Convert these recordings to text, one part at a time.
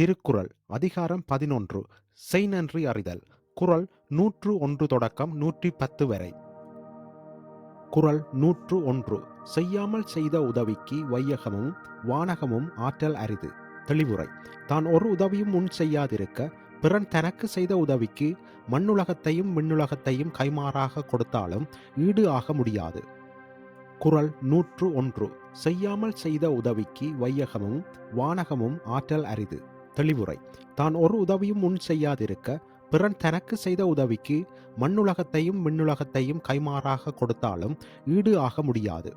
திருக்குறள் அதிகாரம் பதினொன்று செய் நன்றி அறிதல். குறள் நூற்று ஒன்று தொடக்கம் நூற்றி பத்து வரை. குறள் நூற்று ஒன்று செய்யாமல் செய்த உதவிக்கு வையகமும் வானகமும் ஆற்றல் அரிது. தெளிவுரை தான் ஒரு உதவியும் முன் செய்யாதிருக்க பிறன் தனக்கு செய்த உதவிக்கு மண்ணுலகத்தையும் விண்ணுலகத்தையும் கைமாறாக கொடுத்தாலும் ஈடு ஆக முடியாது. குறள் நூற்று ஒன்று செய்யாமல் செய்த உதவிக்கு வையகமும் வானகமும் ஆற்றல் அரிது. தெளிவுரை. தான் ஒரு உதவியும் முன் செய்யாதிருக்க பிறன் தனக்கு செய்த உதவிக்கு மண்ணுலகத்தையும் விண்ணுலகத்தையும் கைமாறாக கொடுத்தாலும் ஈடு ஆக முடியாது.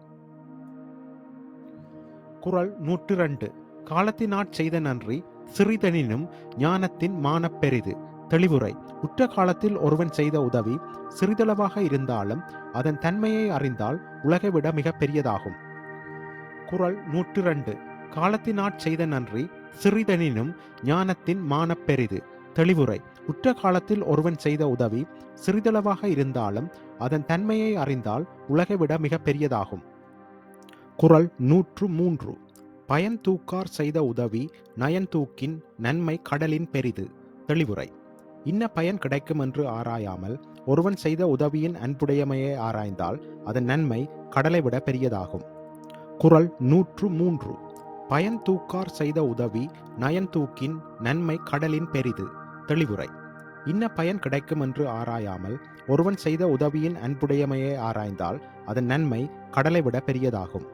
குறள் நூற்று ரெண்டு காலத்தினாற் செய்த நன்றி சிறிதெனினும் ஞானத்தின் மானப்பெரிது தெளிவுரை. உற்ற காலத்தில் ஒருவன் செய்த உதவி சிறிதளவாக இருந்தாலும் அதன் தன்மையை அறிந்தால் உலகை விட மிக பெரியதாகும். குறள் நூற்று ரெண்டு காலத்தினாற் செய்த நன்றி சிறிதனினும் ஞானத்தின் மானப்பெரிது. தெளிவுரை. உற்ற காலத்தில் ஒருவன் செய்த உதவி சிறிதளவாக இருந்தாலும் அதன் தன்மையை அறிந்தால் உலகை விட மிக பெரியதாகும். குரல் நூற்று மூன்று. பயன் தூக்கார் செய்த உதவி நயன் தூக்கின் நன்மை கடலின் பெரிது. தெளிவுரை. இன்ன பயன் கிடைக்கும் என்று ஆராயாமல் ஒருவன் செய்த உதவியின் அன்புடையமையை ஆராய்ந்தால் அதன் நன்மை கடலை விட பெரியதாகும். குரல் நூற்று மூன்று. பயன் தூக்கார் செய்த உதவி நயன்தூக்கின் நன்மை கடலின் பெரிது. தெளிவுரை. இன்ன பயன் கிடைக்கும் என்று ஆராயாமல் ஒருவன் செய்த உதவியின் அன்புடையமையை ஆராய்ந்தால் அதன் நன்மை கடலை விட பெரியதாகும்.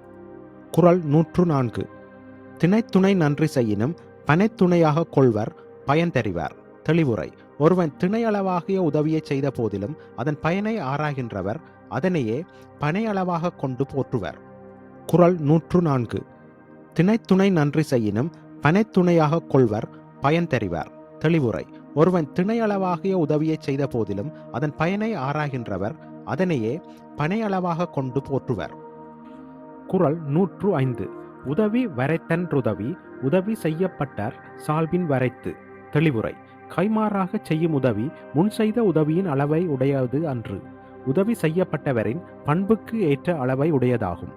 குரல் நூற்று நான்கு. திணைத்துணை நன்றி செய்யினும் பனைத்துணையாக கொள்வர் பயன் தெரிவார். தெளிவுரை. ஒருவன் திணையளவாகிய உதவியை செய்த போதிலும் அதன் பயனை ஆராய்கின்றவர் அதனையே பனையளவாக கொண்டு போற்றுவர். குரல் நூற்று நான்கு. திணைத்துணை நன்றி செய்யினும் பனைத்துணையாக கொள்வர் பயன் தெரிவார். தெளிவுரை. ஒருவன் திணையளவாகிய உதவியை செய்த போதிலும் அதன் பயனை ஆராய்கின்றவர் அதனையே பனையளவாக கொண்டு போற்றுவர். குரல் நூற்று ஐந்து. உதவி வரைத்தன்றுதவி உதவி செய்யப்பட்டார் சால்பின் வரைத்து. தெளிவுரை. கைமாறாக செய்யும் உதவி முன் செய்த உதவியின் அளவை உடையது அன்று. உதவி செய்யப்பட்டவரின் பண்புக்கு ஏற்ற அளவை உடையதாகும்.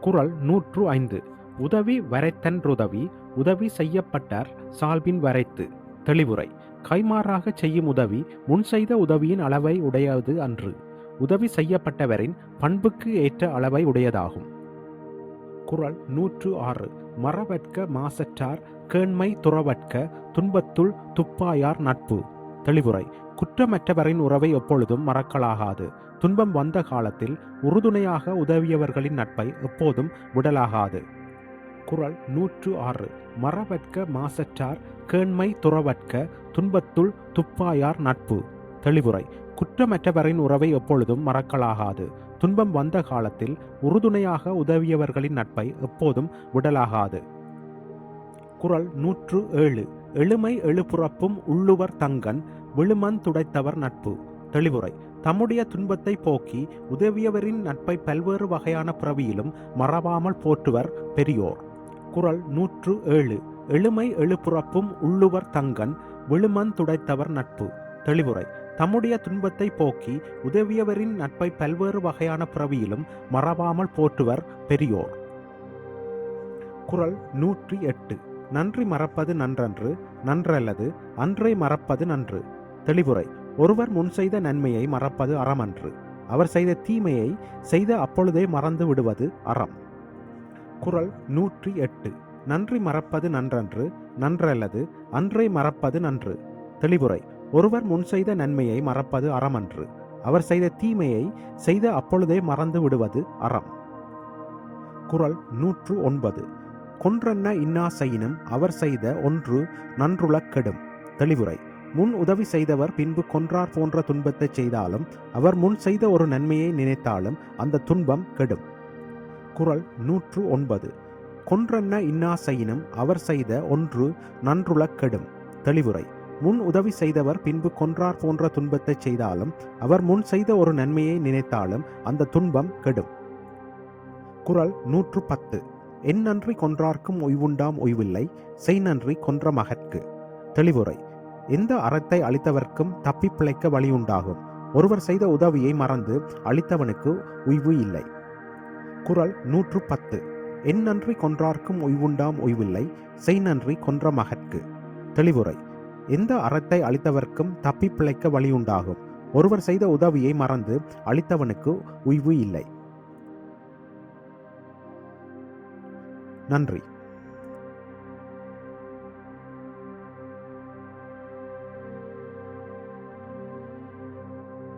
குரல் நூற்று ஐந்து. உதவி வரைத்தன்றுதவி உதவி செய்யப்பட்டார் சால்பின் வரைத்து. தெளிவுரை. கைமாறாக செய்யும் உதவி முன் செய்த உதவியின் அளவை உடையது அன்று. உதவி செய்யப்பட்டவரின் பண்புக்கு ஏற்ற அளவை உடையதாகும். குறள் நூற்று ஆறு. மரவற்க மாசற்றார் கேண்மை துறவற்க துன்பத்துள் துப்பாயார் நட்பு. தெளிவுரை. குற்றமற்றவரின் உறவை எப்பொழுதும் மறக்கலாகாது. துன்பம் வந்த காலத்தில் உறுதுணையாக உதவியவர்களின் நட்பை எப்போதும் விடலாகாது. குறள் நூற்று ஆறு. மரபற்க மாசற்றார் கேண்மை துறவற்க துன்பத்துள் துப்பாயார் நட்பு. தெளிவுரை. குற்றமற்றவரின் உறவை எப்பொழுதும் மறக்கலாகாது. துன்பம் வந்த காலத்தில் உறுதுணையாக உதவியவர்களின் நட்பை எப்போதும் விடலாகாது. குறள் நூற்று ஏழு. எழுமை எழுப்புறப்பும் உள்ளுவர் தங்கன் விழுமன் துடைத்தவர் நட்பு. தெளிவுரை. தம்முடைய துன்பத்தை போக்கி உதவியவரின் நட்பை பல்வேறு வகையான பிறவியிலும் மறவாமல் போற்றுவர் பெரியோர். குரல் நூற்று ஏழு. எழுமை எழுப்புறப்பும் உள்ளுவர் தங்கன் விழுமன் துடைத்தவர் நட்பு. தெளிவுரை. தம்முடைய துன்பத்தை போக்கி உதவியவரின் நட்பை பல்வேறு வகையான பிறவியிலும் மறவாமல் போற்றுவர் பெரியோர். குரல் நூற்றி எட்டு. நன்றி மறப்பது நன்றன்று நன்றல்லது அன்றை மறப்பது நன்று. தெளிவுரை. ஒருவர் முன் செய்த நன்மையை மறப்பது அறமன்று. அவர் செய்த தீமையை செய்த அப்பொழுதே மறந்து விடுவது அறம். குரல் நூற்றி எட்டு. நன்றி மறப்பது நன்றன்று நன்றல்லது அன்றை மறப்பது நன்று. தெளிவுரை. ஒருவர் முன் செய்த நன்மையை மறப்பது அறமன்று. அவர் செய்த தீமையை செய்த அப்பொழுதே மறந்து விடுவது அறம். குரல் நூற்று ஒன்பது. கொன்றென்ன இன்னா செய்யினும் அவர் செய்த ஒன்று நன்றுளக் கெடும். தெளிவுரை. முன் உதவி செய்தவர் பின்பு கொன்றார் போன்ற துன்பத்தை செய்தாலும் அவர் முன் செய்த ஒரு நன்மையை நினைத்தாலும் அந்த துன்பம் கெடும். குரல் நூற்று ஒன்பது. கொன்றென்ன இன்னா செய்யினும் அவர் செய்த ஒன்று நன்றுளக் கெடும். தெளிவுரை. முன் உதவி செய்தவர் பின்பு கொன்றார் போன்ற துன்பத்தை செய்தாலும் அவர் முன் செய்த ஒரு நன்மையை நினைத்தாலும் அந்த துன்பம் கெடும். குரல் நூற்று பத்து. என் நன்றி கொன்றார்க்கும் ஒய்வுண்டாம் ஒய்வில்லை செய் நன்றி கொன்ற மகற்கு. தெளிவுரை. எந்த அறத்தை அளித்தவர்க்கும் தப்பி பிழைக்க வழியுண்டாகும். ஒருவர் செய்த உதவியை மறந்து அளித்தவனுக்கு உய்வு இல்லை. குரல் நூற்று பத்து என் நன்றி கொன்றார்க்கும் ஒய்வுண்டாம் ஒய்வில்லை செய் நன்றி கொன்ற மகற்கு. தெளிவுரை. எந்த அறத்தை அளித்தவர்க்கும் தப்பி பிழைக்க வழியுண்டாகும். ஒருவர் செய்த உதவியை மறந்து அளித்தவனுக்கு உய்வு இல்லை. நன்றி.